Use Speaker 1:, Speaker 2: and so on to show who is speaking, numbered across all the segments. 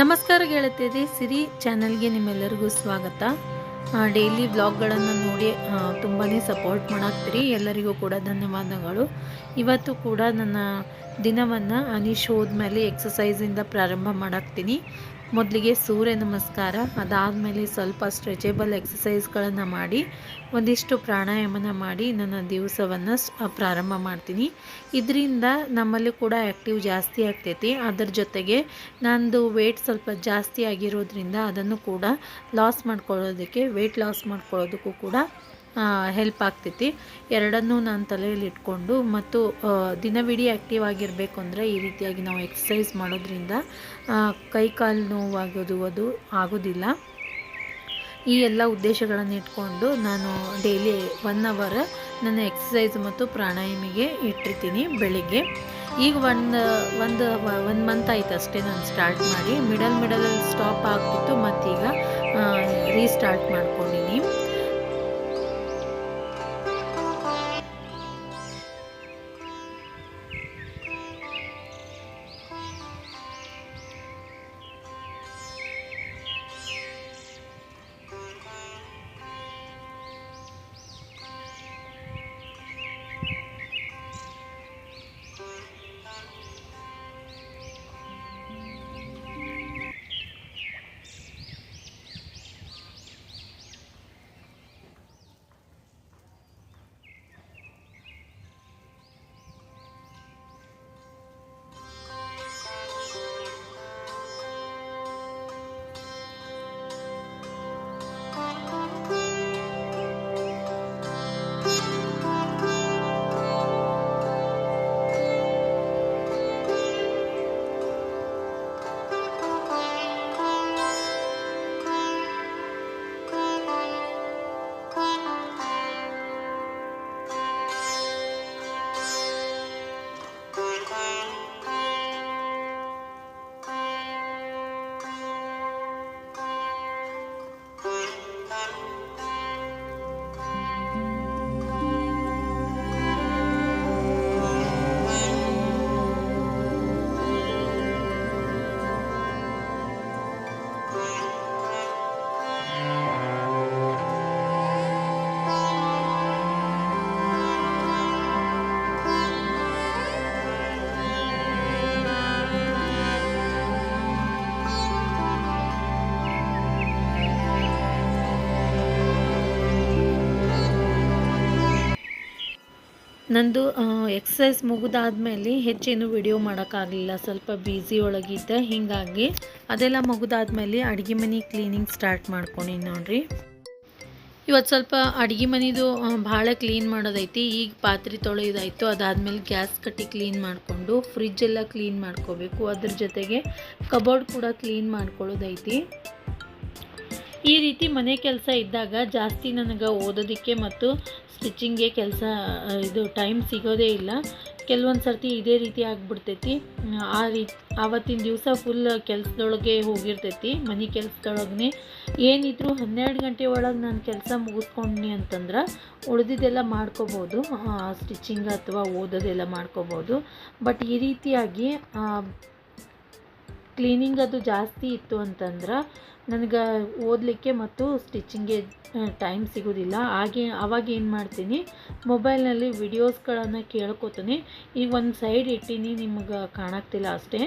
Speaker 1: ನಮಸ್ಕಾರ ಗೆಳತಿಯರಿ, ಸಿರಿ ಚಾನಲ್ಗೆ ನಿಮ್ಮೆಲ್ಲರಿಗೂ ಸ್ವಾಗತ. ಡೈಲಿ ವ್ಲಾಗ್ಗಳನ್ನು ನೋಡಿ ತುಂಬಾ ಸಪೋರ್ಟ್ ಮಾಡಾಕ್ತೀರಿ. ಎಲ್ಲರಿಗೂ ಕೂಡ ಧನ್ಯವಾದಗಳು. ಇವತ್ತು ಕೂಡ ನನ್ನ ದಿನವನ್ನು ಅನೀಶ್ ಹೋದ್ಮೇಲೆ ಎಕ್ಸಸೈಸಿಂದ ಪ್ರಾರಂಭ ಮಾಡಾಕ್ತೀನಿ. ಮೊದಲಿಗೆ ಸೂರ್ಯ ನಮಸ್ಕಾರ. ಅದಾದಮೇಲೆ ಸ್ವಲ್ಪ ಸ್ಟ್ರೆಚೇಬಲ್ ಎಕ್ಸಸೈಸ್ಗಳನ್ನು ಮಾಡಿ, ಒಂದಿಷ್ಟು ಪ್ರಾಣಾಯಾಮನ ಮಾಡಿ ನನ್ನ ದಿವಸವನ್ನು ಪ್ರಾರಂಭ ಮಾಡ್ತೀನಿ. ಇದರಿಂದ ನಮ್ಮಲ್ಲಿ ಕೂಡ ಆ್ಯಕ್ಟಿವ್ ಜಾಸ್ತಿ ಆಗ್ತೈತಿ. ಅದರ ಜೊತೆಗೆ ನಂದು ವೇಟ್ ಸ್ವಲ್ಪ ಜಾಸ್ತಿ ಆಗಿರೋದ್ರಿಂದ ಅದನ್ನು ಕೂಡ ಲಾಸ್ ಮಾಡ್ಕೊಳ್ಳೋದಕ್ಕೆ ವೇಟ್ ಲಾಸ್ ಮಾಡ್ಕೊಳ್ಳೋದಕ್ಕೂ ಕೂಡ ಹೆಲ್ಪ್ ಆಗ್ತೈತಿ. ಎರಡನ್ನೂ ನಾನು ತಲೆಯಲ್ಲಿ ಇಟ್ಕೊಂಡು ಮತ್ತು ದಿನವಿಡೀ ಆ್ಯಕ್ಟಿವ್ ಆಗಿರಬೇಕು ಅಂದರೆ ಈ ರೀತಿಯಾಗಿ ನಾವು ಎಕ್ಸಸೈಸ್ ಮಾಡೋದ್ರಿಂದ ಕೈ ಕಾಲು ನೋವಾಗೋದು ಅದು ಆಗೋದಿಲ್ಲ. ಈ ಎಲ್ಲ ಉದ್ದೇಶಗಳನ್ನು ಇಟ್ಕೊಂಡು ನಾನು ಡೈಲಿ ಒನ್ ಅವರ್ ನನ್ನ ಎಕ್ಸಸೈಸ್ ಮತ್ತು ಪ್ರಾಣಾಯಾಮಿಗೆ ಇಟ್ಟಿರ್ತೀನಿ ಬೆಳಿಗ್ಗೆ. ಈಗ ಒಂದು ಒಂದು ಒಂದು ಮಂತ್ ಆಯ್ತು ಅಷ್ಟೇ ನಾನು ಸ್ಟಾರ್ಟ್ ಮಾಡಿ. ಮಿಡಲ್ ಮಿಡಲಲ್ಲಿ ಸ್ಟಾಪ್ ಆಗ್ತಿತ್ತು ಮತ್ತೀಗ ರೀಸ್ಟಾರ್ಟ್ ಮಾಡ್ಕೊಂಡಿನಿ. ನಂದು ಎಕ್ಸಸೈಸ್ ಮುಗಿದಾದ್ಮೇಲೆ ಹೆಚ್ಚೇನು ವಿಡಿಯೋ ಮಾಡೋಕ್ಕಾಗಲಿಲ್ಲ. ಸ್ವಲ್ಪ ಬ್ಯುಸಿ ಒಳಗಿದ್ದೆ. ಹೀಗಾಗಿ ಅದೆಲ್ಲ ಮುಗಿದಾದ್ಮೇಲೆ ಅಡುಗೆ ಮನೆ ಕ್ಲೀನಿಂಗ್ ಸ್ಟಾರ್ಟ್ ಮಾಡ್ಕೊಂಡು ನೋಡ್ರಿ. ಇವತ್ತು ಸ್ವಲ್ಪ ಅಡುಗೆ ಮನೆದು ಭಾಳ ಕ್ಲೀನ್ ಮಾಡೋದೈತಿ. ಈಗ ಪಾತ್ರೆ ತೊಳೆಯೋದಾಯಿತು. ಅದಾದಮೇಲೆ ಗ್ಯಾಸ್ ಕಟ್ಟಿ ಕ್ಲೀನ್ ಮಾಡಿಕೊಂಡು ಫ್ರಿಜ್ ಎಲ್ಲ ಕ್ಲೀನ್ ಮಾಡ್ಕೋಬೇಕು. ಅದ್ರ ಜೊತೆಗೆ ಕಬೋರ್ಡ್ ಕೂಡ ಕ್ಲೀನ್ ಮಾಡ್ಕೊಳ್ಳೋದೈತಿ. ಈ ರೀತಿ ಮನೆ ಕೆಲಸ ಇದ್ದಾಗ ಜಾಸ್ತಿ ನನಗೆ ಓದೋದಕ್ಕೆ ಮತ್ತು ಸ್ಟಿಚಿಂಗ್ಗೆ ಕೆಲಸ ಇದು ಟೈಮ್ ಸಿಗೋದೇ ಇಲ್ಲ. ಕೆಲವೊಂದು ಸರ್ತಿ ಇದೇ ರೀತಿ ಆಗಿಬಿಡ್ತೈತಿ. ಆ ರೀತಿ ಆವತ್ತಿನ ದಿವಸ ಫುಲ್ ಕೆಲಸದೊಳಗೆ ಹೋಗಿರ್ತೈತಿ, ಮನೆ ಕೆಲಸದೊಳಗೆ ಏನಿದ್ರು ಹನ್ನೆರಡು ಗಂಟೆ ಒಳಗೆ ನಾನು ಕೆಲಸ ಮುಗಿಸ್ಕೊಂಡ್ನಿ ಅಂತಂದ್ರೆ ಉಳಿದಿದ್ದೆಲ್ಲ ಮಾಡ್ಕೋಬೋದು. ಸ್ಟಿಚಿಂಗ್ ಅಥವಾ ಓದೋದೆಲ್ಲ ಮಾಡ್ಕೋಬೋದು. ಬಟ್ ಈ ರೀತಿಯಾಗಿ ಕ್ಲೀನಿಂಗ್ ಅದು ಜಾಸ್ತಿ ಇತ್ತು ಅಂತಂದ್ರೆ ನನಗೆ ಓದಲಿಕ್ಕೆ ಮತ್ತು ಸ್ಟಿಚ್ಚಿಂಗ್ಗೆ ಟೈಮ್ ಸಿಗೋದಿಲ್ಲ. ಹಾಗೆ ಅವಾಗ ಏನು ಮಾಡ್ತೀನಿ, ಮೊಬೈಲ್ನಲ್ಲಿ ವಿಡಿಯೋಸ್ಗಳನ್ನು ಕೇಳ್ಕೊತೀನಿ. ಈಗ ಒಂದು ಸೈಡ್ ಇಟ್ಟೀನಿ, ನಿಮಗೆ ಕಾಣಕ್ತಿಲ್ಲ ಅಷ್ಟೇ.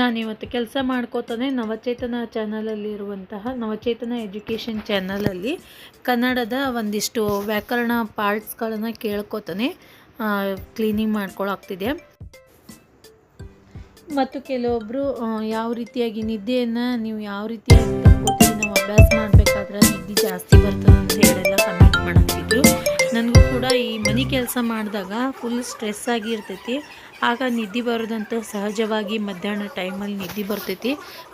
Speaker 1: ನಾನು ಇವತ್ತು ಕೆಲಸ ಮಾಡ್ಕೋತಾನೆ. ನವಚೇತನ ಚಾನಲಲ್ಲಿರುವಂತಹ, ನವಚೇತನ ಎಜುಕೇಷನ್ ಚಾನಲಲ್ಲಿ ಕನ್ನಡದ ಒಂದಿಷ್ಟು ವ್ಯಾಕರಣ ಪಾರ್ಟ್ಸ್ಗಳನ್ನು ಕೇಳ್ಕೊತಾನೆ. ಕ್ಲೀನಿಂಗ್ ಮಾಡ್ಕೊಳಾಗ್ತಿದೆ. ಮತ್ತು ಕೆಲವೊಬ್ಬರು ಯಾವ ರೀತಿಯಾಗಿ ನಿದ್ದೆಯನ್ನು ನೀವು ಯಾವ ರೀತಿಯಾಗಿ ನಾವು ಅಭ್ಯಾಸ ಮಾಡಬೇಕಾದ್ರೆ ನಿದ್ದೆ ಜಾಸ್ತಿ ಬರ್ತದೆ ಅಂತ ಹೇಳೆಲ್ಲ ಕಮೆಂಟ್ ಮಾಡಿದ್ರು ನನಗೂ ಕೂಡ ಈ ಮನೆ ಕೆಲಸ ಮಾಡಿದಾಗ ಫುಲ್ ಸ್ಟ್ರೆಸ್ ಆಗಿ ಇರ್ತೈತಿ. ಆಗ ನಿದ್ದೆ ಬರೋದಂತ ಸಹಜವಾಗಿ ಮಧ್ಯಾಹ್ನ ಟೈಮಲ್ಲಿ ನಿದ್ದೆ ಬರ್ತೈತಿ.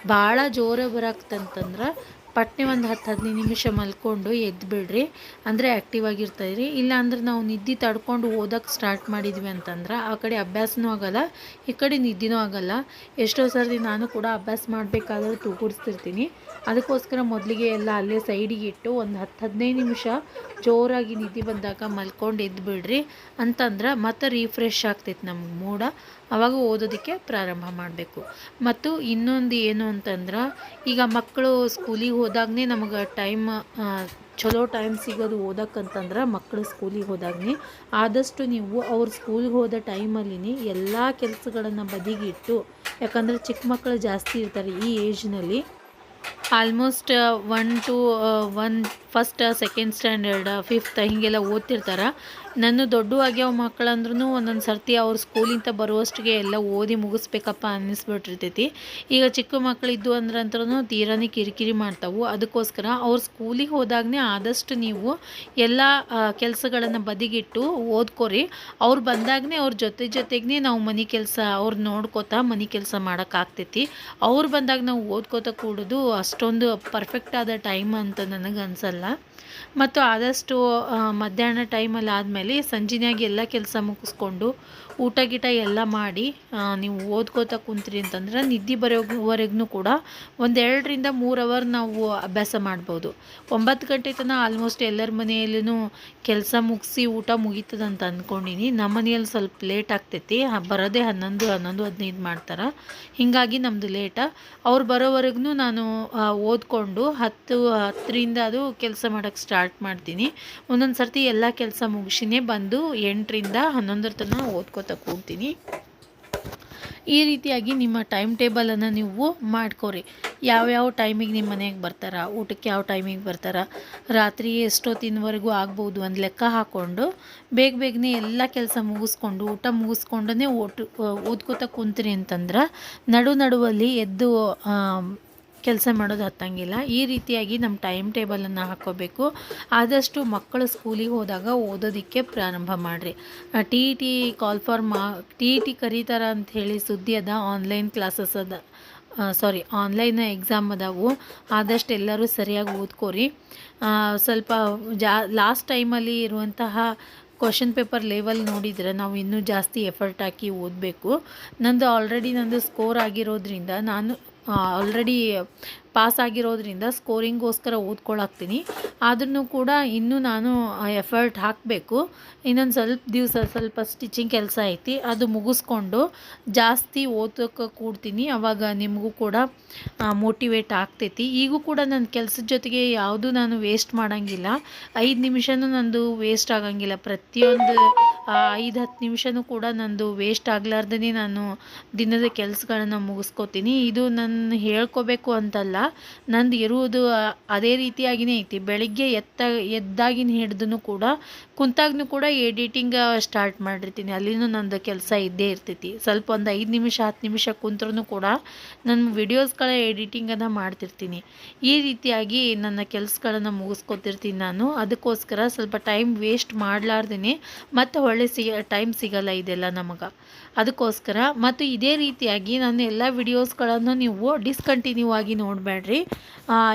Speaker 1: ಭಾಳ ಜೋರ ಬರಾಕ್ತಂತಂದ್ರೆ ಪಟ್ನೆ ಒಂದು ಹತ್ತು ಹದಿನೈದು ನಿಮಿಷ ಮಲ್ಕೊಂಡು ಎದ್ದು ಬಿಡ್ರಿ. ಅಂದರೆ ಆ್ಯಕ್ಟಿವ್ ಇಲ್ಲ ಅಂದ್ರೆ ನಾವು ನಿದ್ದೆ ತಡ್ಕೊಂಡು ಓದೋಕ್ಕೆ ಸ್ಟಾರ್ಟ್ ಮಾಡಿದ್ವಿ ಅಂತಂದ್ರೆ ಆ ಕಡೆ ಅಭ್ಯಾಸನೂ ಆಗೋಲ್ಲ, ಈ ಕಡೆ ನಿದ್ದೆನೂ ಆಗೋಲ್ಲ. ಎಷ್ಟೋ ಸರ್ತಿ ನಾನು ಕೂಡ ಅಭ್ಯಾಸ ಮಾಡಬೇಕಾದ್ರೆ ತೂಗುಡಿಸ್ತಿರ್ತೀನಿ ಅದಕ್ಕೋಸ್ಕರ ಮೊದಲಿಗೆ ಎಲ್ಲ ಅಲ್ಲೇ ಸೈಡಿಗೆ ಇಟ್ಟು ಒಂದು ಹತ್ತು ಹದಿನೈದು ನಿಮಿಷ ಜೋರಾಗಿ ನಿದ್ದೆ ಬಂದಾಗ ಮಲ್ಕೊಂಡು ಎದ್ದು ಬಿಡ್ರಿ ಅಂತಂದ್ರೆ ಮತ್ತೆ ರೀಫ್ರೆಶ್ ಆಗ್ತೈತೆ ನಮ್ಗೆ ಮೂಡ. ಆವಾಗ ಓದೋದಕ್ಕೆ ಪ್ರಾರಂಭ ಮಾಡಬೇಕು. ಮತ್ತು ಇನ್ನೊಂದು ಏನು ಅಂತಂದ್ರೆ, ಈಗ ಮಕ್ಕಳು ಸ್ಕೂಲಿಗೆ ಹೋದಾಗನೇ ನಮಗೆ ಟೈಮ್ ಚಲೋ ಟೈಮ್ ಸಿಗೋದು ಓದಕ್ಕಂತಂದ್ರೆ ಮಕ್ಕಳು ಸ್ಕೂಲಿಗೆ ಹೋದಾಗನೇ ಆದಷ್ಟು ನೀವು ಅವ್ರ ಸ್ಕೂಲ್ಗೆ ಹೋದ ಟೈಮಲ್ಲಿ ಎಲ್ಲ ಕೆಲಸಗಳನ್ನು ಬದಿಗಿಟ್ಟು ಯಾಕಂದರೆ ಚಿಕ್ಕ ಮಕ್ಕಳು ಜಾಸ್ತಿ ಇರ್ತಾರೆ ಈ ಏಜ್ನಲ್ಲಿ almost one two one first second standard fifth ಹೀಗೆಲ್ಲ ಓದ್ತಿರ್ತಾರೆ. ನನ್ನ ದೊಡ್ಡ ಆಗ್ಯಾವ ಮಕ್ಕಳಂದ್ರೂ ಒಂದೊಂದು ಸರ್ತಿ ಅವ್ರ ಸ್ಕೂಲಿಂದ ಬರುವಷ್ಟಿಗೆ ಎಲ್ಲ ಓದಿ ಮುಗಿಸ್ಬೇಕಪ್ಪ ಅನ್ನಿಸ್ಬಿಟ್ಟಿರ್ತೈತಿ. ಈಗ ಚಿಕ್ಕ ಮಕ್ಕಳಿದ್ದು ಅಂದ್ರೆ ಅಂದ್ರೂ ತೀರಾನೇ ಕಿರಿಕಿರಿ ಮಾಡ್ತಾವೆ. ಅದಕ್ಕೋಸ್ಕರ ಅವ್ರ ಸ್ಕೂಲಿಗೆ ಹೋದಾಗನೇ ಆದಷ್ಟು ನೀವು ಎಲ್ಲ ಕೆಲಸಗಳನ್ನು ಬದಿಗಿಟ್ಟು ಓದ್ಕೊರಿ. ಅವ್ರು ಬಂದಾಗನೇ ಅವ್ರ ಜೊತೆ ಜೊತೆಗೆ ನಾವು ಮನೆ ಕೆಲಸ, ಅವ್ರು ನೋಡ್ಕೋತಾ ಮನೆ ಕೆಲಸ ಮಾಡೋಕ್ಕಾಗ್ತೈತಿ. ಅವ್ರು ಬಂದಾಗ ನಾವು ಓದ್ಕೋತಾ ಕೂಡೋದು ಅಷ್ಟೊಂದು ಪರ್ಫೆಕ್ಟ್ ಆದ ಟೈಮ್ ಅಂತ ನನಗೆ ಅನ್ಸಲ್ಲ ಮತ್ತು ಆದಷ್ಟು ಮಧ್ಯಾಹ್ನ ಟೈಮಲ್ಲಿ ಆದಮೇಲೆ ಸಂಜೆನಾಗ ಎಲ್ಲ ಕೆಲಸ ಮುಗಿಸ್ಕೊಂಡು ಊಟ ಗೀಟ ಎಲ್ಲ ಮಾಡಿ ನೀವು ಓದ್ಕೋತಾ ಕುಂತ್ರಿ ಅಂತಂದ್ರೆ ನಿದ್ದೆ ಬರೋವರೆಗೂ ಕೂಡ ಒಂದು ಎರಡರಿಂದ ಮೂರು ಅವರ್ ನಾವು ಅಭ್ಯಾಸ ಮಾಡ್ಬೋದು. ಒಂಬತ್ತು ಗಂಟೆ ತನಕ ಆಲ್ಮೋಸ್ಟ್ ಎಲ್ಲರ ಮನೆಯಲ್ಲೂ ಕೆಲಸ ಮುಗಿಸಿ ಊಟ ಮುಗೀತದಂತ ಅಂದ್ಕೊಂಡಿನಿ ನಮ್ಮ ಮನೆಯಲ್ಲಿ ಸ್ವಲ್ಪ ಲೇಟ್ ಆಗ್ತೈತಿ. ಬರೋದೇ ಹನ್ನೊಂದು ಹನ್ನೊಂದು ಹದಿನೈದು ಮಾಡ್ತಾರೆ. ಹೀಗಾಗಿ ನಮ್ಮದು ಲೇಟ ಅವ್ರು ಬರೋವರೆಗೂ ನಾನು ಓದ್ಕೊಂಡು ಹತ್ತು, ಹತ್ತರಿಂದ ಅದು ಕೆಲಸ ಮಾಡೋಕ್ಕೆ ಸ್ಟಾರ್ಟ್ ಮಾಡ್ತೀನಿ. ಒಂದೊಂದು ಸರ್ತಿ ಎಲ್ಲ ಕೆಲಸ ಮುಗಿಸಿನೇ ಬಂದು ಎಂಟರಿಂದ ಹನ್ನೊಂದರ ತನಕ ಓದ್ಕೋತಾ ಕೂಡ್ತೀನಿ ಈ ರೀತಿಯಾಗಿ ನಿಮ್ಮ ಟೈಮ್ ಟೇಬಲನ್ನು ನೀವು ಮಾಡ್ಕೊರಿ. ಯಾವ್ಯಾವ ಟೈಮಿಗೆ ನಿಮ್ಮ ಮನೆಗೆ ಬರ್ತಾರ, ಊಟಕ್ಕೆ ಯಾವ ಟೈಮಿಗೆ ಬರ್ತಾರ, ರಾತ್ರಿ ಎಷ್ಟೊತ್ತಿನವರೆಗೂ ಆಗ್ಬೋದು ಒಂದು ಲೆಕ್ಕ ಹಾಕ್ಕೊಂಡು ಬೇಗ ಬೇಗನೆ ಎಲ್ಲ ಕೆಲಸ ಮುಗಿಸ್ಕೊಂಡು, ಊಟ ಮುಗಿಸ್ಕೊಂಡೇ ಓಟು, ಓದ್ಕೋತ ಕುಂತ್ರಿ ಅಂತಂದ್ರೆ ನಡು ನಡುವಲ್ಲಿ ಎದ್ದು ಕೆಲಸ ಮಾಡೋದು ಹತ್ತಂಗಿಲ್ಲ. ಈ ರೀತಿಯಾಗಿ ನಮ್ಮ ಟೈಮ್ ಟೇಬಲನ್ನು ಹಾಕ್ಕೋಬೇಕು ಆದಷ್ಟು ಮಕ್ಕಳು ಸ್ಕೂಲಿಗೆ ಹೋದಾಗ ಓದೋದಕ್ಕೆ ಪ್ರಾರಂಭ ಮಾಡಿರಿ. T E T call for ಮಾ ಟಿ ಇ ಟಿ ಕರೀತಾರ ಅಂತ ಹೇಳಿ ಸುದ್ದಿ ಅದ ಆನ್ಲೈನ್ ಕ್ಲಾಸಸ್ ಅದ. ಸಾರಿ ಆನ್ಲೈನ್ ಎಕ್ಸಾಮ್ ಅದಾವು. ಆದಷ್ಟು ಎಲ್ಲರೂ ಸರಿಯಾಗಿ ಓದ್ಕೋರಿ. ಸ್ವಲ್ಪ ಜಾ ಲಾಸ್ಟ್ ಟೈಮಲ್ಲಿ ಇರುವಂತಹ ಕ್ವಶನ್ ಪೇಪರ್ ಲೆವೆಲ್ ನೋಡಿದರೆ ನಾವು ಇನ್ನೂ ಜಾಸ್ತಿ ಎಫರ್ಟ್ ಹಾಕಿ ಓದಬೇಕು. ನಂದು ಆಲ್ರೆಡಿ ನಂದು ಸ್ಕೋರ್ ಆಗಿರೋದ್ರಿಂದ ನಾನು ಆಲ್ರೆಡಿ ಪಾಸ್ ಆಗಿರೋದ್ರಿಂದ ಸ್ಕೋರಿಂಗೋಸ್ಕರ ಓದ್ಕೊಳ್ಳಾಗ್ತೀನಿ ಆದ್ರೂ ಕೂಡ ಇನ್ನೂ ನಾನು ಎಫರ್ಟ್ ಹಾಕಬೇಕು. ಇನ್ನೊಂದು ಸ್ವಲ್ಪ ದಿವಸ ಸ್ವಲ್ಪ ಸ್ಟಿಚಿಂಗ್ ಕೆಲಸ ಐತಿ. ಅದು ಮುಗಿಸ್ಕೊಂಡು ಜಾಸ್ತಿ ಓದೋಕೆ ಕೂಡ್ತೀನಿ. ಆವಾಗ ನಿಮಗೂ ಕೂಡ ಮೋಟಿವೇಟ್ ಆಗ್ತೈತಿ. ಈಗೂ ಕೂಡ ನನ್ನ ಕೆಲಸದ ಜೊತೆಗೆ ಯಾವುದು ನಾನು ವೇಸ್ಟ್ ಮಾಡೋಂಗಿಲ್ಲ. ಐದು ನಿಮಿಷನೂ ನಂದು ವೇಸ್ಟ್ ಆಗೋಂಗಿಲ್ಲ. ಪ್ರತಿಯೊಂದು ಐದು, ಹತ್ತು ನಿಮಿಷನೂ ಕೂಡ ನಂದು ವೇಸ್ಟ್ ಆಗಲಾರ್ದೇ ನಾನು ದಿನದ ಕೆಲಸಗಳನ್ನು ಮುಗಿಸ್ಕೋತೀನಿ. ಇದು ನನ್ನ ಹೇಳ್ಕೋಬೇಕು ಅಂತಲ್ಲ, ನಂದು ಇರುವುದು ಅದೇ ರೀತಿಯಾಗಿಯೇ ಐತಿ. ಬೆಳಿಗ್ಗೆ ಎತ್ತ, ಎದ್ದಾಗಿನ ಹಿಡ್ದು ಕೂಡ, ಕುಂತಾಗ್ನು ಕೂಡ ಎಡಿಟಿಂಗ್ ಸ್ಟಾರ್ಟ್ ಮಾಡಿರ್ತೀನಿ. ಅಲ್ಲಿನೂ ನಂದು ಕೆಲಸ ಇದ್ದೇ ಇರ್ತೈತಿ. ಸ್ವಲ್ಪ ಒಂದು ಐದು ನಿಮಿಷ, ಹತ್ತು ನಿಮಿಷ ಕುಂತ್ರೂ ಕೂಡ ನನ್ನ ವಿಡಿಯೋಸ್ಗಳ ಎಡಿಟಿಂಗನ್ನು ಮಾಡ್ತಿರ್ತೀನಿ. ಈ ರೀತಿಯಾಗಿ ನನ್ನ ಕೆಲಸಗಳನ್ನು ಮುಗಿಸ್ಕೊತಿರ್ತೀನಿ ನಾನು. ಅದಕ್ಕೋಸ್ಕರ ಸ್ವಲ್ಪ ಟೈಮ್ ವೇಸ್ಟ್ ಮಾಡಲಾರ್ದೇ ಮತ್ತು ಒಳ್ಳೆ ಸಿಗ ಟೈಮ್ ಸಿಗಲ್ಲ ಇದೆಲ್ಲ ನಮಗೆ. ಅದಕ್ಕೋಸ್ಕರ, ಮತ್ತು ಇದೇ ರೀತಿಯಾಗಿ ನಾನು ಎಲ್ಲ ವಿಡಿಯೋಸ್ಗಳನ್ನು ನೀವು ಡಿಸ್ಕಂಟಿನ್ಯೂ ಆಗಿ ನೋಡಬೇಡ್ರಿ.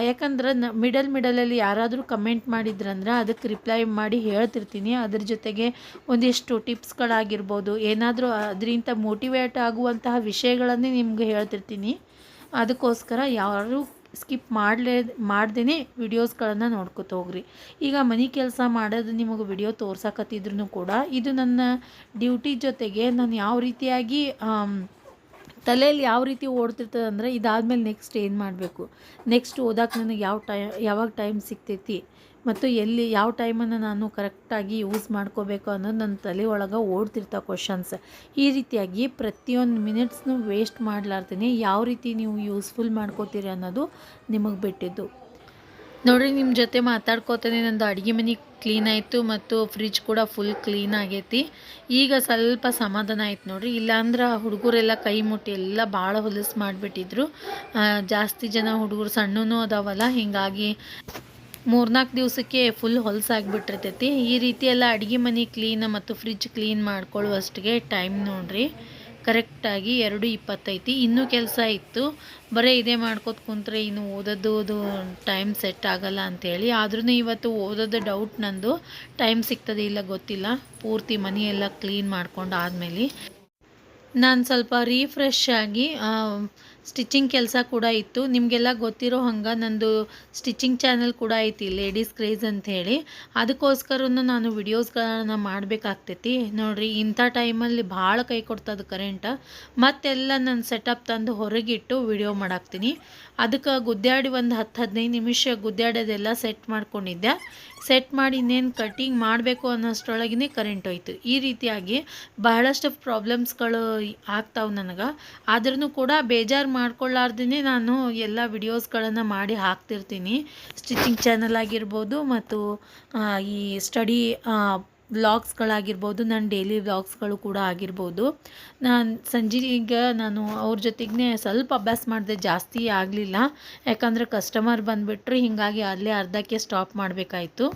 Speaker 1: ಯಾಕಂದ್ರೆ ಮಿಡಲ್ ಮಿಡಲಲ್ಲಿ ಯಾರಾದರೂ ಕಮೆಂಟ್ ಮಾಡಿದ್ರಂದ್ರೆ ಅದಕ್ಕೆ ರಿಪ್ಲೈ ಮಾಡಿ ಹೇಳ್ತಿರ್ತೀನಿ. ಅದ್ರ ಜೊತೆಗೆ ಒಂದಿಷ್ಟು ಟಿಪ್ಸ್ಗಳಾಗಿರ್ಬೋದು ಏನಾದರೂ ಅದರಿಂದ ಮೋಟಿವೇಟ್ ಆಗುವಂತಹ ವಿಷಯಗಳನ್ನೇ ನಿಮಗೆ ಹೇಳ್ತಿರ್ತೀನಿ. ಅದಕ್ಕೋಸ್ಕರ ಯಾರು ಸ್ಕಿಪ್ ಮಾಡಲೇ ಮಾಡ್ದೇ ವಿಡಿಯೋಸ್ಗಳನ್ನು ನೋಡ್ಕೊತ ಹೋಗ್ರಿ. ಈಗ ಮನೆ ಕೆಲಸ ಮಾಡೋದು ನಿಮಗೆ ವಿಡಿಯೋ ತೋರ್ಸಕತ್ತಿದ್ರು ಕೂಡ ಇದು ನನ್ನ ಡ್ಯೂಟಿ ಜೊತೆಗೆ ನಾನು ಯಾವ ರೀತಿಯಾಗಿ ತಲೆಯಲ್ಲಿ ಯಾವ ರೀತಿ ಓಡ್ತಿರ್ತದೆ ಅಂದರೆ ಇದಾದಮೇಲೆ ನೆಕ್ಸ್ಟ್ ಏನು ಮಾಡಬೇಕು? ನೆಕ್ಸ್ಟ್ ಓದಕ್ಕೆ ನನಗೆ ಯಾವ ಟೈ, ಯಾವಾಗ ಟೈಮ್ ಸಿಗ್ತೈತಿ? ಮತ್ತು ಎಲ್ಲಿ ಯಾವ ಟೈಮನ್ನು ನಾನು ಕರೆಕ್ಟಾಗಿ ಯೂಸ್ ಮಾಡ್ಕೋಬೇಕು ಅನ್ನೋದು ನನ್ನ ತಲೆ ಒಳಗೆ ಓಡ್ತಿರ್ತ ಕ್ವಶನ್ಸ್ ಈ ರೀತಿಯಾಗಿ ಪ್ರತಿಯೊಂದು ಮಿನಿಟ್ಸ್ನು ವೇಸ್ಟ್ ಮಾಡಲಾರ್ದೇ ಯಾವ ರೀತಿ ನೀವು ಯೂಸ್ಫುಲ್ ಮಾಡ್ಕೋತೀರಿ ಅನ್ನೋದು ನಿಮಗೆ ಬಿಟ್ಟಿದ್ದು. ನೋಡ್ರಿ ನಿಮ್ಮ ಜೊತೆ ಮಾತಾಡ್ಕೋತೇನೆ. ನಂದು ಅಡುಗೆ ಮನೆ ಕ್ಲೀನ್ ಆಯಿತು ಮತ್ತು ಫ್ರಿಜ್ ಕೂಡ ಫುಲ್ ಕ್ಲೀನ್ ಆಗೈತಿ. ಈಗ ಸ್ವಲ್ಪ ಸಮಾಧಾನ ಆಯ್ತು ನೋಡ್ರಿ. ಇಲ್ಲಾಂದ್ರೆ ಹುಡುಗರೆಲ್ಲ ಕೈ ಮುಟ್ಟಿ ಎಲ್ಲ ಭಾಳ ಹೊಲಸು ಮಾಡಿಬಿಟ್ಟಿದ್ರು. ಜಾಸ್ತಿ ಜನ ಹುಡುಗರು ಸಣ್ಣನೂ ಅದಾವಲ್ಲ, ಹೀಗಾಗಿ ಮೂರ್ನಾಲ್ಕು ದಿವಸಕ್ಕೆ ಫುಲ್ ಹೊಲಸಾಗಿಬಿಟ್ಟಿರ್ತೈತಿ ಈ ರೀತಿ ಎಲ್ಲ ಅಡುಗೆ ಮನೆ ಕ್ಲೀನ್ ಮತ್ತು ಫ್ರಿಜ್ ಕ್ಲೀನ್ ಮಾಡ್ಕೊಳ್ಳುವಷ್ಟಿಗೆ ಟೈಮ್ ನೋಡ್ರಿ. ಕರೆಕ್ಟಾಗಿ ಎರಡು ಇಪ್ಪತ್ತೈತಿ. ಇನ್ನೂ ಕೆಲಸ ಇತ್ತು. ಬರೀ ಇದೇ ಮಾಡ್ಕೋತ ಕುಂತ್ರೆ ಇನ್ನು ಓದೋದು ಟೈಮ್ ಸೆಟ್ ಆಗಲ್ಲ ಅಂಥೇಳಿ ಆದ್ರೂ ಇವತ್ತು ಓದೋದು ಡೌಟ್ ನಂದು. ಟೈಮ್ ಸಿಗ್ತದೆ ಇಲ್ಲ ಗೊತ್ತಿಲ್ಲ. ಪೂರ್ತಿ ಮನೆಯೆಲ್ಲ ಕ್ಲೀನ್ ಮಾಡ್ಕೊಂಡು ಆದಮೇಲೆ. ನಾನು ಸ್ವಲ್ಪ ರೀಫ್ರೆಶ್ ಆಗಿ ಸ್ಟಿಚಿಂಗ್ ಕೆಲಸ ಕೂಡ ಇತ್ತು. ನಿಮಗೆಲ್ಲ ಗೊತ್ತಿರೋ ಹಂಗೆ ನಂದು ಸ್ಟಿಚಿಂಗ್ ಚಾನಲ್ ಕೂಡ ಐತಿ, ಲೇಡೀಸ್ ಕ್ರೇಜ್ ಅಂತ ಹೇಳಿ. ಅದಕ್ಕೋಸ್ಕರನು ನಾನು ವಿಡಿಯೋಸ್ಗಳನ್ನ ಮಾಡಬೇಕಾಗ್ತೈತಿ. ನೋಡಿರಿ, ಇಂಥ ಟೈಮಲ್ಲಿ ಭಾಳ ಕೈ ಕೊಡ್ತದೆ ಕರೆಂಟ್ ಮತ್ತೆಲ್ಲ ನನ್ನ ಸೆಟಪ್ ತಂದು ಹೊರಗಿಟ್ಟು ವಿಡಿಯೋ ಮಾಡಾಕ್ತೀನಿ. ಅದಕ್ಕೆ ಗುದ್ದಾಡಿ ಒಂದು ಹತ್ತು ಹದಿನೈದು ನಿಮಿಷ ಗುದ್ದಾಡೋದೆಲ್ಲ ಸೆಟ್ ಮಾಡ್ಕೊಂಡಿದ್ದೆ. ಸೆಟ್ ಮಾಡಿ ಇನ್ನೇನು ಕಟ್ಟಿಂಗ್ ಮಾಡಬೇಕು ಅನ್ನೋಷ್ಟರೊಳಗಿನೇ ಕರೆಂಟ್ ಹೋಯ್ತು. ಈ ರೀತಿಯಾಗಿ ಬಹಳಷ್ಟು ಪ್ರಾಬ್ಲಮ್ಸ್ಗಳು ಆಗ್ತಾವೆ ನನಗೆ. ಆದ್ರೂ ಕೂಡ ಬೇಜಾರು ಮಾಡ್ಕೊಳ್ಳಾರ್ದೇ ನಾನು ಎಲ್ಲ ವಿಡಿಯೋಸ್ಗಳನ್ನು ಮಾಡಿ ಹಾಕ್ತಿರ್ತೀನಿ. ಸ್ಟಿಚಿಂಗ್ ಚಾನಲ್ ಆಗಿರ್ಬೋದು ಮತ್ತು ಈ ಸ್ಟಡಿ ವ್ಲಾಗ್ಸ್ಗಳಾಗಿರ್ಬೋದು ನನ್ನ ಡೈಲಿ ವ್ಲಾಗ್ಸ್ಗಳು ಕೂಡ ಆಗಿರ್ಬೋದು. ನಾನು ಸಂಜೆಗೆ ನಾನು ಅವ್ರ ಜೊತೆಗೆ ಸ್ವಲ್ಪ ಅಭ್ಯಾಸ ಮಾಡಿದೆ ಜಾಸ್ತಿ ಆಗಲಿಲ್ಲ. ಯಾಕಂದರೆ ಕಸ್ಟಮರ್ ಬಂದುಬಿಟ್ರೆ, ಹೀಗಾಗಿ ಅಲ್ಲೇ ಅರ್ಧಕ್ಕೆ ಸ್ಟಾಪ್ ಮಾಡಬೇಕಾಯ್ತು.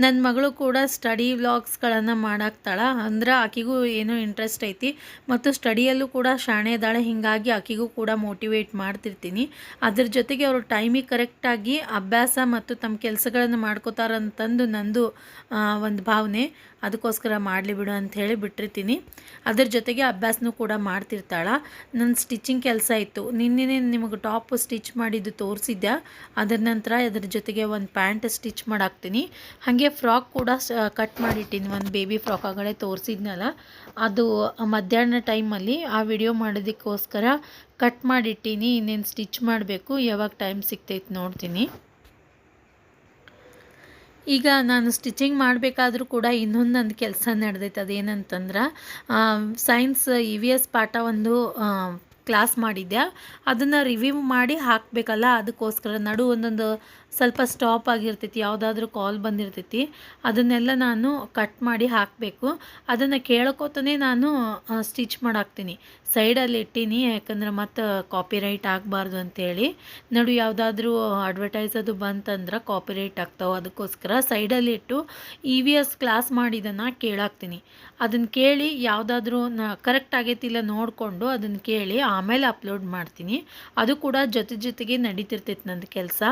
Speaker 1: ನನ್ನ ಮಗಳು ಕೂಡ ಸ್ಟಡಿ ವ್ಲಾಗ್ಸ್ಗಳನ್ನು ಮಾಡಾಕ್ತಾಳ, ಅಂದ್ರೆ ಆಕಿಗೂ ಏನೋ ಇಂಟ್ರೆಸ್ಟ್ ಐತಿ. ಮತ್ತು ಸ್ಟಡಿಯಲ್ಲೂ ಕೂಡ ಶಾಣೆ ಇದ್ದಾಳೆ ಹೀಗಾಗಿ ಆಕಿಗೂ ಕೂಡ ಮೋಟಿವೇಟ್ ಮಾಡ್ತಿರ್ತೀನಿ. ಅದ್ರ ಜೊತೆಗೆ ಅವರು ಟೈಮಿಗೆ ಕರೆಕ್ಟಾಗಿ ಅಭ್ಯಾಸ ಮತ್ತು ತಮ್ಮ ಕೆಲಸಗಳನ್ನು ಮಾಡ್ಕೋತಾರಂತಂದು ನಂದು ಒಂದು ಭಾವನೆ. ಅದಕ್ಕೋಸ್ಕರ ಮಾಡಲಿ ಬಿಡು ಅಂತ ಹೇಳಿ ಬಿಟ್ಟಿರ್ತೀನಿ. ಅದ್ರ ಜೊತೆಗೆ ಅಭ್ಯಾಸನೂ ಕೂಡ ಮಾಡ್ತಿರ್ತಾಳ. ನನ್ನ ಸ್ಟಿಚಿಂಗ್ ಕೆಲಸ ಇತ್ತು. ನಿನ್ನೆ ನಿಮಗೆ ಟಾಪ್ ಸ್ಟಿಚ್ ಮಾಡಿದ್ದು ತೋರಿಸಿದ್ದೆ ಅದರ ನಂತರ ಅದ್ರ ಜೊತೆಗೆ ಒಂದು ಪ್ಯಾಂಟ್ ಸ್ಟಿಚ್ ಮಾಡಾಕ್ತೀನಿ. ಹಾಗೆ ಫ್ರಾಕ್ ಕೂಡ ಕಟ್ ಮಾಡಿಟ್ಟಿನಿ. ಒಂದು ಬೇಬಿ ಫ್ರಾಕ್ ಆಗಲೇ ತೋರಿಸಿದ್ನಲ್ಲ. ಅದು ಮಧ್ಯಾಹ್ನ ಟೈಮಲ್ಲಿ ಆ ವಿಡಿಯೋ ಮಾಡೋದಕ್ಕೋಸ್ಕರ ಕಟ್ ಮಾಡಿಟ್ಟೀನಿ. ಇನ್ನೇನು ಸ್ಟಿಚ್ ಮಾಡಬೇಕು? ಯಾವಾಗ ಟೈಮ್ ಸಿಗ್ತೈತೆ ನೋಡ್ತೀನಿ. ಈಗ ನಾನು ಸ್ಟಿಚಿಂಗ್ ಮಾಡಬೇಕಾದ್ರೂ ಕೂಡ ಇನ್ನೊಂದು ನನ್ನ ಕೆಲಸ ನಡೆದೈತೆ. ಅದೇನಂತಂದ್ರೆ ಸೈನ್ಸ್ ಇ ವಿ ಎಸ್ ಪಾಠ ಒಂದು ಕ್ಲಾಸ್ ಮಾಡಿದ್ದೆ ಅದನ್ನು ರಿವ್ಯೂ ಮಾಡಿ ಹಾಕಬೇಕಲ್ಲ? ಅದಕ್ಕೋಸ್ಕರ ನಡು ಒಂದೊಂದು ಸ್ವಲ್ಪ ಸ್ಟಾಪ್ ಆಗಿರ್ತೈತಿ. ಯಾವುದಾದ್ರೂ ಕಾಲ್ ಬಂದಿರ್ತೈತಿ. ಅದನ್ನೆಲ್ಲ ನಾನು ಕಟ್ ಮಾಡಿ ಹಾಕಬೇಕು. ಅದನ್ನು ಕೇಳ್ಕೊತಾನೆ ನಾನು ಸ್ಟಿಚ್ ಮಾಡಾಕ್ತೀನಿ. ಸೈಡಲ್ಲಿ ಇಟ್ಟೀನಿ, ಯಾಕಂದ್ರೆ ಮತ್ತು ಕಾಪಿರೈಟ್ ಆಗಬಾರ್ದು ಅಂತೇಳಿ. ನಡು ಯಾವುದಾದ್ರೂ ಅಡ್ವರ್ಟೈಸ್ ಅದು ಬಂತಂದ್ರೆ ಕಾಪಿರೈಟ್ ಆಗ್ತಾವೆ. ಅದಕ್ಕೋಸ್ಕರ ಸೈಡಲ್ಲಿ ಇಟ್ಟು ಇ ವಿ ಎಸ್ ಕ್ಲಾಸ್ ಮಾಡಿದ್ದನ್ನು ಕೇಳಾಕ್ತೀನಿ. ಅದನ್ನು ಕೇಳಿ ಯಾವುದಾದ್ರೂ ನ ಕರೆಕ್ಟ್ ಆಗೈತಿಲ್ಲ ನೋಡಿಕೊಂಡು ಅದನ್ನು ಕೇಳಿ ಆಮೇಲೆ ಅಪ್ಲೋಡ್ ಮಾಡ್ತೀನಿ. ಅದು ಕೂಡ ಜೊತೆ ಜೊತೆಗೆ ನಡೀತಿರ್ತೈತೆ ನಂದು ಕೆಲಸ.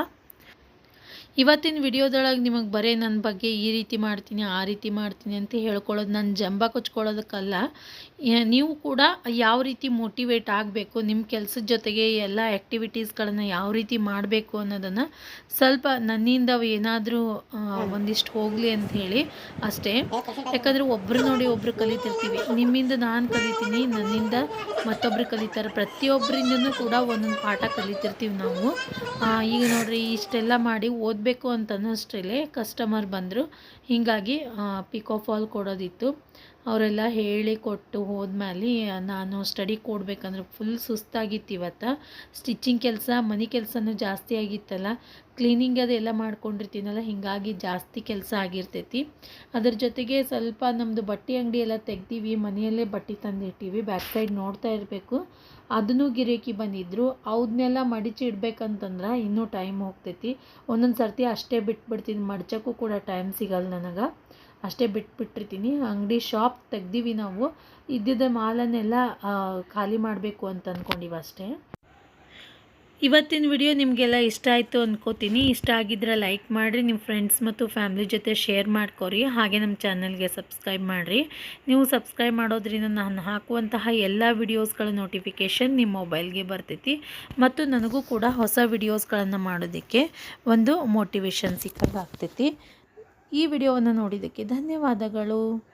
Speaker 1: ಇವತ್ತಿನ ವಿಡಿಯೋದೊಳಗೆ ನಿಮಗೆ ಬರೀ ನನ್ನ ಬಗ್ಗೆ ಈ ರೀತಿ ಮಾಡ್ತೀನಿ, ಆ ರೀತಿ ಮಾಡ್ತೀನಿ ಅಂತ ಹೇಳ್ಕೊಳ್ಳೋದು ನನ್ನ ಜಂಬ ಕೊಚ್ಕೊಳ್ಳೋದಕ್ಕಲ್ಲ. ನೀವು ಕೂಡ ಯಾವ ರೀತಿ ಮೋಟಿವೇಟ್ ಆಗಬೇಕು ನಿಮ್ಮ ಕೆಲಸದ ಜೊತೆಗೆ ಎಲ್ಲ ಆ್ಯಕ್ಟಿವಿಟೀಸ್ಗಳನ್ನು ಯಾವ ರೀತಿ ಮಾಡಬೇಕು ಅನ್ನೋದನ್ನು ಸ್ವಲ್ಪ ನನ್ನಿಂದ ಏನಾದರೂ ಒಂದಿಷ್ಟು ಹೋಗಲಿ ಅಂತ ಹೇಳಿ ಅಷ್ಟೇ. ಯಾಕಂದರೆ ಒಬ್ಬರು ನೋಡಿ ಒಬ್ಬರು ಕಲಿತಿರ್ತೀವಿ. ನಿಮ್ಮಿಂದ ನಾನು ಕಲಿತೀನಿ, ನನ್ನಿಂದ ಮತ್ತೊಬ್ಬರು ಕಲಿತಾರೆ. ಪ್ರತಿಯೊಬ್ಬರಿಂದನೂ ಕೂಡ ಒಂದೊಂದು ಪಾಠ ಕಲಿತಿರ್ತೀವಿ ನಾವು. ಈಗ ನೋಡಿರಿ, ಇಷ್ಟೆಲ್ಲ ಮಾಡಿ ಓದಬೇಕು ಅಂತ ಅನ್ನೋಷ್ಟರಲ್ಲೇ ಕಸ್ಟಮರ್ ಬಂದರು. ಹೀಗಾಗಿ ಪಿಕೋ ಫಾಲ್ ಕೊಡೋದಿತ್ತು. ಅವರೆಲ್ಲ ಹೇಳಿ ಕೊಟ್ಟು ಹೋದ್ಮೇಲೆ, ನಾನು ಸ್ಟಡಿ ಕೊಡಬೇಕಂದ್ರೆ ಫುಲ್ ಸುಸ್ತಾಗಿತ್ತು ಇವತ್ತು. ಸ್ಟಿಚಿಂಗ್ ಕೆಲಸ, ಮನೆ ಕೆಲಸನೂ ಜಾಸ್ತಿ ಆಗಿತ್ತಲ್ಲ. ಕ್ಲೀನಿಂಗ್ ಅದೆಲ್ಲ ಮಾಡ್ಕೊಂಡಿರ್ತೀನಲ್ಲ, ಹೀಗಾಗಿ ಜಾಸ್ತಿ ಕೆಲಸ ಆಗಿರ್ತೈತಿ. ಅದ್ರ ಜೊತೆಗೆ ಸ್ವಲ್ಪ ನಮ್ಮದು ಬಟ್ಟೆ ಅಂಗಡಿ ಎಲ್ಲ ತೆಗ್ದೀವಿ, ಮನೆಯಲ್ಲೇ ಬಟ್ಟೆ ತಂದಿಟ್ಟಿವಿ ಬ್ಯಾಕ್ ಸೈಡ್ ನೋಡ್ತಾ ಇರಬೇಕು. ಅದನ್ನು ಗಿರಾಕಿ ಬಂದಿದ್ದರು ಅವನ್ನೆಲ್ಲ ಮಡಿಚಿ ಇಡ್ಬೇಕಂತಂದ್ರೆ ಇನ್ನೂ ಟೈಮ್ ಹೋಗ್ತೈತಿ. ಒಂದೊಂದು ಸರ್ತಿ ಅಷ್ಟೇ ಬಿಟ್ಬಿಡ್ತೀನಿ, ಮಡ್ಚೋಕ್ಕೂ ಕೂಡ ಟೈಮ್ ಸಿಗಲ್ಲ ನನಗೆ. ಅಷ್ಟೇ ಬಿಟ್ಬಿಟ್ಟಿರ್ತೀನಿ. ಅಂಗಡಿ ಶಾಪ್ ತೆಗ್ದೀವಿ ನಾವು. ಇದ್ದಿದ್ದ ಮಾಲನ್ನೆಲ್ಲ ಖಾಲಿ ಮಾಡಬೇಕು ಅಂತ ಅಂದ್ಕೊಂಡಿವಿ ಅಷ್ಟೇ. ಇವತ್ತಿನ ವಿಡಿಯೋ ನಿಮಗೆಲ್ಲ ಇಷ್ಟ ಆಯಿತು ಅಂದ್ಕೋತೀನಿ ಇಷ್ಟ ಆಗಿದ್ರೆ ಲೈಕ್ ಮಾಡಿರಿ ನಿಮ್ಮ ಫ್ರೆಂಡ್ಸ್ ಮತ್ತು ಫ್ಯಾಮ್ಲಿ ಜೊತೆ ಶೇರ್ ಮಾಡ್ಕೊರಿ. ಹಾಗೆ ನಮ್ಮ ಚಾನಲ್ಗೆ ಸಬ್ಸ್ಕ್ರೈಬ್ ಮಾಡಿರಿ. ನೀವು ಸಬ್ಸ್ಕ್ರೈಬ್ ಮಾಡೋದ್ರಿಂದ ನಾನು ಹಾಕುವಂತಹ ಎಲ್ಲ ವಿಡಿಯೋಸ್ಗಳ ನೋಟಿಫಿಕೇಷನ್ ನಿಮ್ಮ ಮೊಬೈಲ್ಗೆ ಬರ್ತೈತಿ. ಮತ್ತು ನನಗೂ ಕೂಡ ಹೊಸ ವಿಡಿಯೋಸ್ಗಳನ್ನು ಮಾಡೋದಕ್ಕೆ ಒಂದು ಮೋಟಿವೇಶನ್ ಸಿಕ್ಕಾಗ ಆಗ್ತೈತಿ ಈ ವಿಡಿಯೋವನ್ನು ನೋಡಿದ್ದಕ್ಕೆ ಧನ್ಯವಾದಗಳು.